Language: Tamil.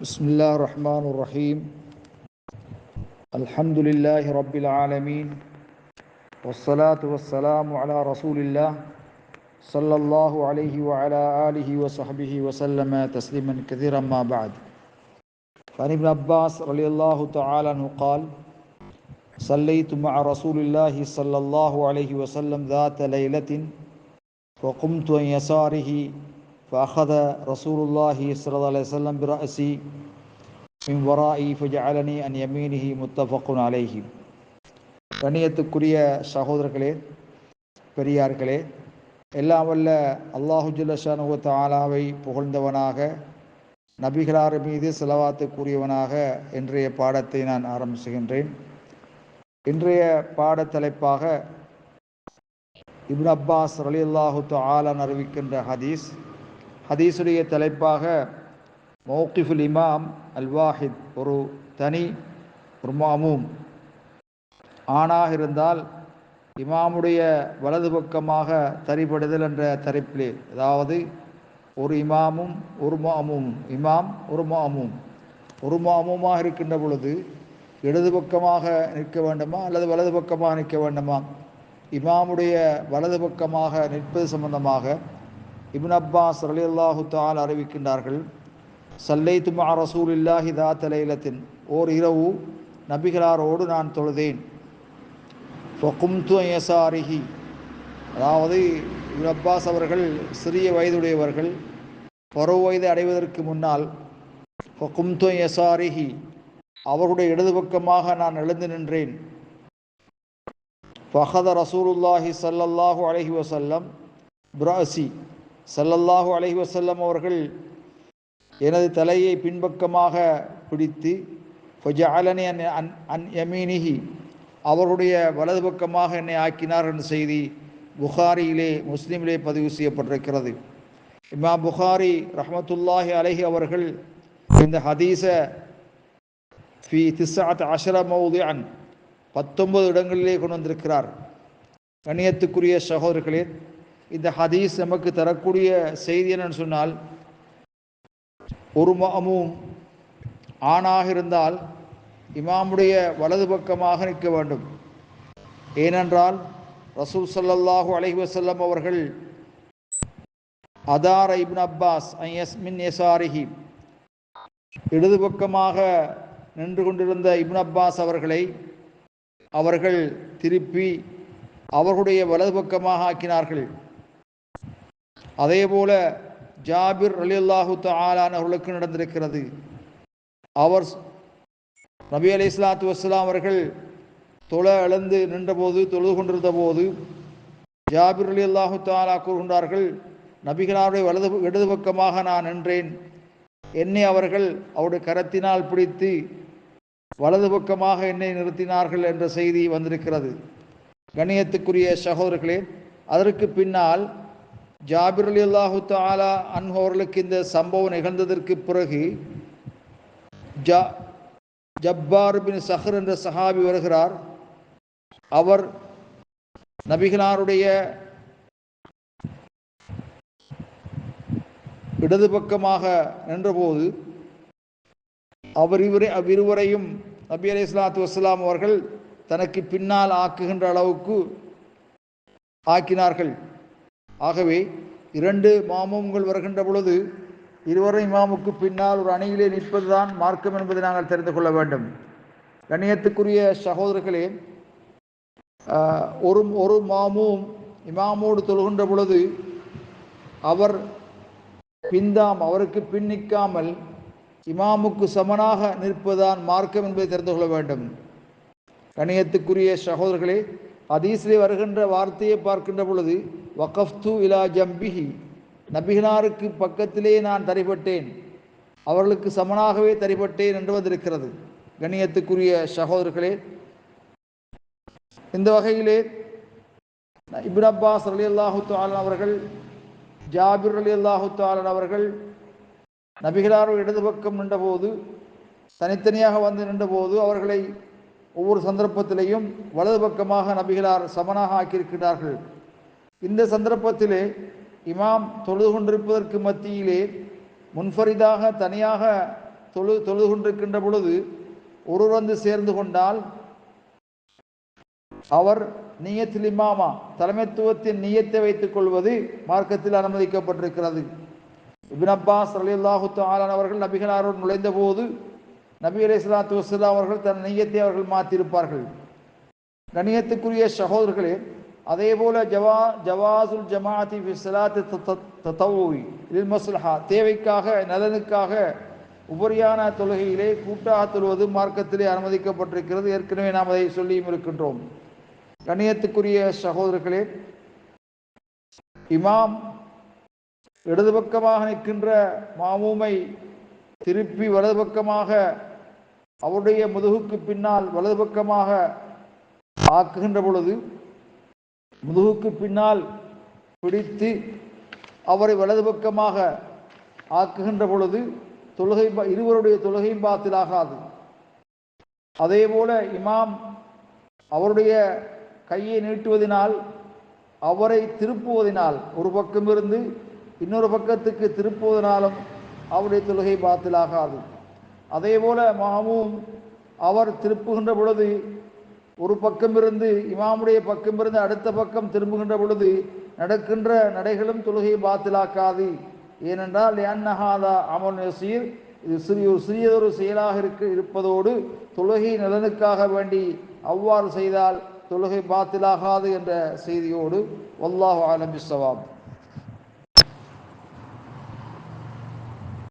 بسم الله الرحمن الرحيم. الحمد لله رب العالمين. والصلاة والسلام على رسول الله صلى الله عليه وعلى آله وصحبه وسلم تسليما كثيرا ما بعد. فعن ابن عباس رضي الله تعالى عنه قال صليت مع رسول الله صلى الله عليه وسلم ذات ليلة وقمت عن يساره فأخذ رسول الله صلى الله عليه وسلم برأسي من ورائي فجعلني عن يمينه متفق عليه கண்ணியத்துக்குரிய சகோதரர்களே பெரியார்களே எல்லாம் வல்ல அல்லாஹு ஜுல்லஷானுவ தாலாவை புகழ்ந்தவனாக நபிகளார் மீது செலவாத்து கூறியவனாக இன்றைய பாடத்தை நான் ஆரம்பிச்சுகின்றேன் இன்றைய பாடத்தலைப்பாக இப்ன் அப்பாஸ் அலி அல்லாஹு ஆலான் அறிவிக்கின்ற ஹதீஸ் ஹதீஸுடைய தலைப்பாக மௌக்கிஃபுல் இமாம் அல் வாஹித் ஒரு தனி ஒரு மாமூம். ஆணாக இருந்தால் இமாமுடைய வலது பக்கமாக தரிபடுதல் என்ற தரிப்பிலே அதாவது ஒரு இமாமும் ஒரு மாமும் இமாம் ஒரு மாமும். ஒரு மாமுமாக இருக்கின்ற பொழுது இடது பக்கமாக நிற்க வேண்டுமா அல்லது வலது பக்கமாக நிற்க வேண்டுமா? இமாமுடைய வலது பக்கமாக நிற்பது சம்பந்தமாக இபின் அப்பாஸ் அலி அல்லாஹு தால் அறிவிக்கின்றார்கள் சல்லை துமா ரசூல் இல்லாஹி தா தலைலத்தின் ஓர் இரவு நபிகளாரோடு நான் தொழுதேன். ஃபொகும்து யசாரிஹி அதாவது இபின் அப்பாஸ் அவர்கள் சிறிய வயதுடையவர்கள் பருவ வயது அடைவதற்கு முன்னால் ஃபொகும்து யசாரிஹி அவருடைய இடது பக்கமாக நான் எழுந்து நின்றேன். ஃபஹத ரசூலுல்லாஹி சல்லல்லாஹு அலஹி வசல்லம் பிராசி. சல்லல்லாஹு அலஹி வசல்லம் அவர்கள் எனது தலையை பின்பக்கமாக பிடித்து ஃபஜாலனி அன் அன் அன் யமீனிஹி அவருடைய வலது பக்கமாக என்னை ஆக்கினார் என்ற செய்தி புகாரியிலே முஸ்லீமிலே பதிவு செய்யப்பட்டிருக்கிறது. இமா புகாரி ரஹமத்துல்லாஹி அலஹி அவர்கள் இந்த ஹதீஸ ஃபி திசாத் அஷர மௌதி அன் பத்தொன்பது இடங்களிலே கொண்டு வந்திருக்கிறார். கணியத்துக்குரிய சகோதரர்களே இந்த ஹதீஸ் நமக்கு தரக்கூடிய செய்தி என்னன்னு சொன்னால் ஒரு மாமும் ஆணாக இருந்தால் இமாமுடைய வலது பக்கமாக நிற்க வேண்டும். ஏனென்றால் ரசூல் சல்லல்லாஹூ அலஹி வசல்லம் அவர்கள் அதார் இப்ன் அப்பாஸ் மின் எசாரிஹி இடது பக்கமாக நின்று கொண்டிருந்த இப்ன் அப்பாஸ் அவர்களை அவர்கள் திருப்பி அவர்களுடைய வலது பக்கமாக ஆக்கினார்கள். அதே போல ஜாபிர் அலி அல்லாஹு தாலான் அவர்களுக்கு நடந்திருக்கிறது. அவர் நபி அலி இஸ்லாத்து வஸ்லாம் அவர்கள் தொலை எழுந்து நின்றபோது தொழுது கொண்டிருந்த போது ஜாபிர் அலி அல்லாஹு தாலா கூறுகின்றார்கள் நபிகளாருடைய வலது இடது பக்கமாக நான் நின்றேன். என்னை அவர்கள் அவருடைய கரத்தினால் பிடித்து வலது பக்கமாக என்னை நிறுத்தினார்கள் என்ற செய்தி வந்திருக்கிறது. கணியத்துக்குரிய சகோதரர்களே அதற்கு பின்னால் ஜாபிர் அலி அல்லாஹு தாலா அன்ஹோர்களுக்கு இந்த சம்பவம் நிகழ்ந்ததற்கு பிறகு ஜா ஜப்பார் பின் சஹர் என்ற சஹாபி வருகிறார். அவர் நபிகளாருடைய இடது பக்கமாக நின்றபோது அவர் இவரை அவ்விருவரையும் நபி அலி இஸ்லாத்து வஸ்லாம் அவர்கள் தனக்கு பின்னால் ஆக்குகின்ற அளவுக்கு ஆக்கினார்கள். ஆகவே இரண்டு மாமூம்கள் வருகின்ற பொழுது இருவரை இமாமுக்கு பின்னால் ஒரு அணியிலே நிற்பதுதான் மார்க்கம் என்பதை நாங்கள் தெரிந்து கொள்ள வேண்டும். கண்ணியத்துக்குரிய சகோதரர்களே ஒரு ஒரு மாமும் இமாமோடு தொழுகின்ற பொழுது அவர் பிந்தாம் அவருக்கு பின் நிற்காமல் இமாமுக்கு சமனாக நிற்பதுதான் மார்க்கம் என்பதை தெரிந்து கொள்ள வேண்டும். கணியத்துக்குரிய சகோதரர்களே அதீசிலே வருகின்ற வார்த்தையை பார்க்கின்ற பொழுது வகஃப்து இலா ஜம்பிஹி. நபிகனாருக்கு பக்கத்திலே நான் தரிபட்டேன் அவர்களுக்கு சமனாகவே தரிபட்டேன் என்று வந்திருக்கிறது. கணியத்துக்குரிய சகோதரர்களே இந்த வகையிலே இபின் அப்பாஸ் அலி அல்லாஹு தாலன் அவர்கள் ஜாபிர் அலி அல்லாஹு தாலன் அவர்கள் நபிகளாரோ இடது பக்கம் நின்றபோது தனித்தனியாக வந்து நின்றபோது அவர்களை ஒவ்வொரு சந்தர்ப்பத்திலையும் வலது பக்கமாக நபிகளார் சமனாக ஆக்கியிருக்கிறார்கள். இந்த சந்தர்ப்பத்திலே இமாம் தொழுது கொண்டிருப்பதற்கு மத்தியிலே முன்ஃபரிதாக தனியாக தொழு தொழுது கொண்டிருக்கின்ற பொழுது ஒருவர் வந்து சேர்ந்து கொண்டால் அவர் நியத்தில் இமாமா தலைமைத்துவத்தின் நியத்தை வைத்துக் கொள்வது மார்க்கத்தில் அனுமதிக்கப்பட்டிருக்கிறது. இபின் அப்பாஸ் அலில்லாஹு ஆலான் அவர்கள் நபிகளாரோடு நுழைந்த போது நபி அலி இஸ்லாத்து வஸ்லாம் அவர்கள் தன் நீயத்தை அவர்கள் மாற்றியிருப்பார்கள். கணியத்துக்குரிய சகோதரர்களே அதே போல ஜவா ஜவாசுல் ஜமாத்தி ஃபி தத்தவுவி லில் மஸ்லஹா தேவைக்காக நலனுக்காக உபரியான தொழுகையிலே கூட்டாக தொழுவது மார்க்கத்திலே அனுமதிக்கப்பட்டிருக்கிறது. ஏற்கனவே நாம் அதை சொல்லியும் இருக்கின்றோம். கணியத்துக்குரிய சகோதரர்களே இமாம் இடது பக்கமாக நிற்கின்ற மாமூமை திருப்பி வலது பக்கமாக அவருடைய முதுகுக்கு பின்னால் வலது பக்கமாக ஆக்குகின்ற பொழுது முதுகுக்கு பின்னால் பிடித்து அவரை வலது பக்கமாக ஆக்குகின்ற பொழுது தொழுகை பா- இருவருடைய தொழுகையும் பாத்திலாகாது அதே போல இமாம் அவருடைய கையை நீட்டுவதினால் அவரை திருப்புவதினால் ஒரு பக்கம் இருந்து இன்னொரு பக்கத்துக்கு திருப்புவதனாலும் அவருடைய தொழுகை பாத்திலாகாது அதே போல மாமும் அவர் திருப்புகின்ற பொழுது ஒரு பக்கம் இருந்து இமாமுடைய பக்கம் இருந்து அடுத்த பக்கம் திரும்புகின்ற பொழுது நடக்கின்ற நடைகளும் தொழுகை பாத்திலாக்காது. ஏனென்றால் என்னஹாதா அமல் நசீர் இது சிறிய ஒரு சிறியதொரு செயலாக இருக்க இருப்பதோடு தொழுகை நலனுக்காக வேண்டி அவ்வாறு செய்தால் தொழுகை பாத்திலாகாது என்ற செய்தியோடு வல்லாஹ் ஆலம்பிசவாம்